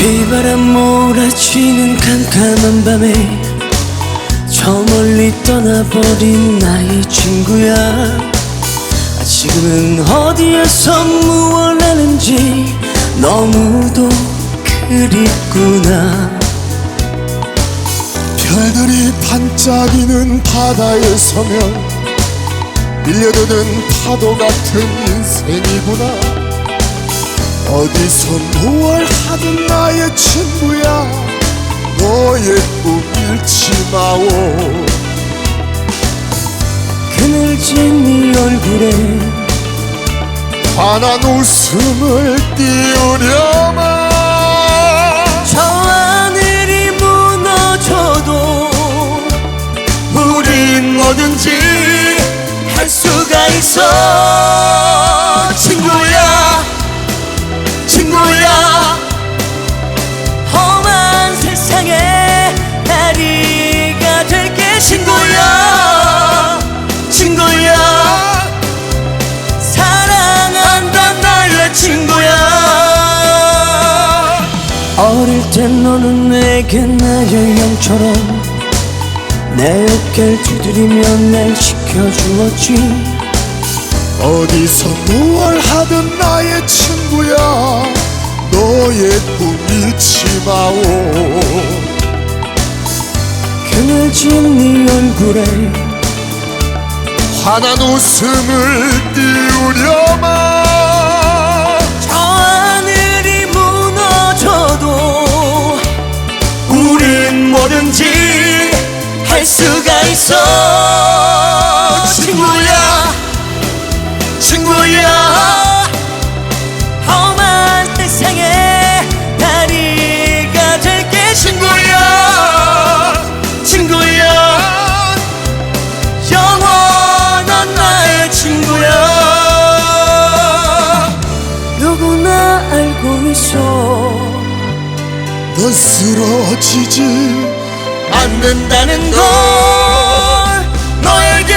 비바람 몰아치는 캄캄한 밤에 저 멀리 떠나버린 나의 친구야. 아, 지금은 어디에서 무얼 하는지 너무도 그립구나. 별들이 반짝이는 바다에 서면 밀려드는 파도 같은 인생이구나 어디서 무얼 하든 나의 친구야. 너의 꿈 잃지 마오. 그늘진 네 얼굴에 환한 웃음을 띄우려마. 저 하늘이 무너져도 우린 뭐든지 할 수가 있어 어릴 땐 너는 내게 나의 영처럼 내 어깨를 두드리며 날 지켜주었지. 어디서 무얼 하든 나의 친구야. 너의 꿈 잃지 마오. 그늘진 네 얼굴에 환한 웃음을 띄우려마 뭐든지 할 수가 있어. 친구야 넌 쓰러지지 않는다는 걸 너에게